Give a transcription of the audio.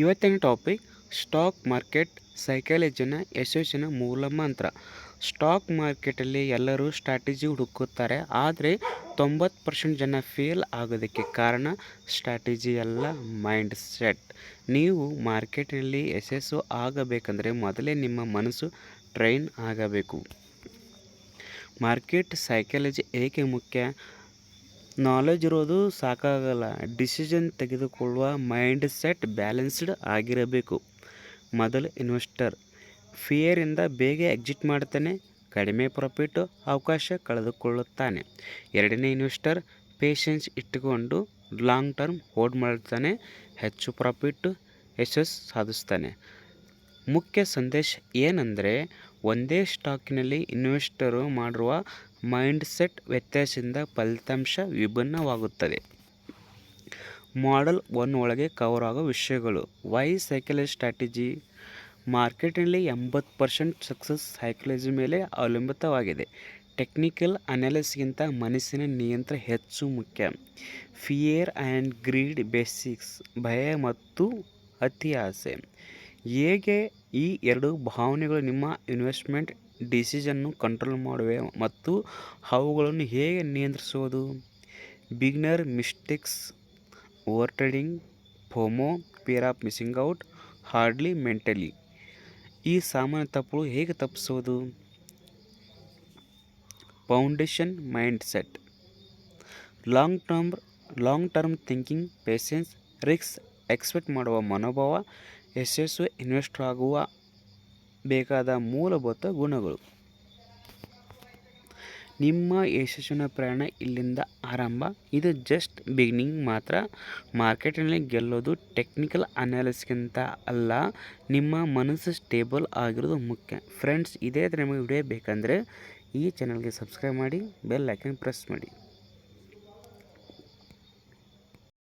ಇವತ್ತಿನ topic, stock market ಸೈಕಾಲಜಿನ ಯಶಸ್ಸಿನ ಮೂಲ ಮಂತ್ರ. ಸ್ಟಾಕ್ ಮಾರ್ಕೆಟಲ್ಲಿ ಎಲ್ಲರೂ ಸ್ಟ್ರಾಟಜಿ ಹುಡುಕುತ್ತಾರೆ, ಆದರೆ ತೊಂಬತ್ತು ಪರ್ಸೆಂಟ್ ಜನ ಫೇಲ್ ಆಗೋದಕ್ಕೆ ಕಾರಣ ಸ್ಟ್ರಾಟಜಿ ಅಲ್ಲ ಮೈಂಡ್ ಸೆಟ್ ನೀವು ಮಾರ್ಕೆಟಲ್ಲಿ ಯಶಸ್ಸು ಆಗಬೇಕಂದ್ರೆ ಮೊದಲೇ ನಿಮ್ಮ ಮನಸ್ಸು ಟ್ರೈನ್ ಆಗಬೇಕು. ಮಾರ್ಕೆಟ್ ಸೈಕಾಲಜಿ ಏಕೆ ಮುಖ್ಯ? ನಾಲೆಜ್ ಇರೋದು ಸಾಕಾಗಲ್ಲ. ಡಿಸಿಷನ್ ತೆಗೆದುಕೊಳ್ಳುವ ಮೈಂಡ್ ಸೆಟ್ ಬ್ಯಾಲೆನ್ಸ್ಡ್ ಆಗಿರಬೇಕು. ಮೊದಲು ಇನ್ವೆಸ್ಟರ್ ಫಿಯರಿಂದ ಬೇಗ ಎಕ್ಸಿಟ್ ಮಾಡ್ತಾನೆ, ಕಡಿಮೆ ಪ್ರಾಫಿಟ್ ಅವಕಾಶ ಕಳೆದುಕೊಳ್ಳುತ್ತಾನೆ. ಎರಡನೇ ಇನ್ವೆಸ್ಟರ್ ಪೇಷನ್ಸ್ ಇಟ್ಟುಕೊಂಡು ಲಾಂಗ್ ಟರ್ಮ್ ಹೋಲ್ಡ್ ಮಾಡ್ತಾನೆ, ಹೆಚ್ಚು ಪ್ರಾಫಿಟ್ ಯಶಸ್ಸು ಸಾಧಿಸ್ತಾನೆ. ಮುಖ್ಯ ಸಂದೇಶ ಏನಂದರೆ, ಒಂದೇ ಸ್ಟಾಕಿನಲ್ಲಿ ಇನ್ವೆಸ್ಟರು ಮಾಡುವ ಮೈಂಡ್ ಸೆಟ್ ವ್ಯತ್ಯಾಸದಿಂದ ಫಲಿತಾಂಶ ವಿಭಿನ್ನವಾಗುತ್ತದೆ. ಮಾಡೆಲ್ ಒನ್ ಒಳಗೆ ಕವರ್ ಆಗೋ ವಿಷಯಗಳು. Why psychology strategy. ಮಾರ್ಕೆಟ್ನಲ್ಲಿ ಎಂಬತ್ತು ಪರ್ಸೆಂಟ್ ಸಕ್ಸಸ್ ಸೈಕಲಜಿ ಮೇಲೆ ಅವಲಂಬಿತವಾಗಿದೆ. ಟೆಕ್ನಿಕಲ್ ಅನಾಲಿಸ್ಗಿಂತ ಮನಸ್ಸಿನ ನಿಯಂತ್ರಣ ಹೆಚ್ಚು ಮುಖ್ಯ. ಫಿಯರ್ ಆ್ಯಂಡ್ ಗ್ರೀಡ್ ಬೇಸಿಕ್ಸ್, ಭಯ ಮತ್ತು ಅತಿ ಆಸೆ ಹೇಗೆ ಈ ಎರಡು ಭಾವನೆಗಳು ನಿಮ್ಮ ಇನ್ವೆಸ್ಟ್ಮೆಂಟ್ ಡಿಸಿಷನ್ನು ಕಂಟ್ರೋಲ್ ಮಾಡುವೆ ಮತ್ತು ಅವುಗಳನ್ನು ಹೇಗೆ ನಿಯಂತ್ರಿಸುವುದು? Beginner mistakes over trading FOMO, fear of missing out, hardly mentally. ಈ ಸಾಮಾನ್ಯ ತಪ್ಪುಗಳು ಹೇಗೆ ತಪ್ಪಿಸೋದು foundation mind set long term long term thinking, patience risks expect ಮಾಡುವ ಮನೋಭಾವ ಯಶಸ್ವಿ ಇನ್ವೆಸ್ಟ್ ಆಗುವ ಬೇಕಾದ ಮೂಲಭೂತ ಗುಣಗಳು? ನಿಮ್ಮ ಯಶಸ್ಸಿನ ಪ್ರಯಾಣ ಇಲ್ಲಿಂದ ಆರಂಭ. ಇದು ಜಸ್ಟ್ ಬಿಗಿನಿಂಗ್ ಮಾತ್ರ. ಮಾರ್ಕೆಟ್ನಲ್ಲಿ ಗೆಲ್ಲೋದು ಟೆಕ್ನಿಕಲ್ ಅನಾಲಿಸ್ಗಿಂತ ಅಲ್ಲ. ನಿಮ್ಮ ಮನಸ್ಸು ಸ್ಟೇಬಲ್ ಆಗಿರೋದು ಮುಖ್ಯ. ಫ್ರೆಂಡ್ಸ್ ಇದೇ ಥರ ನಿಮಗೆ ವಿಡಿಯೋ ಬೇಕಂದರೆ ಈ ಚಾನಲ್ಗೆ ಸಬ್ಸ್ಕ್ರೈಬ್ ಮಾಡಿ ಬೆಲ್ ಐಕನ್ ಪ್ರೆಸ್ ಮಾಡಿ.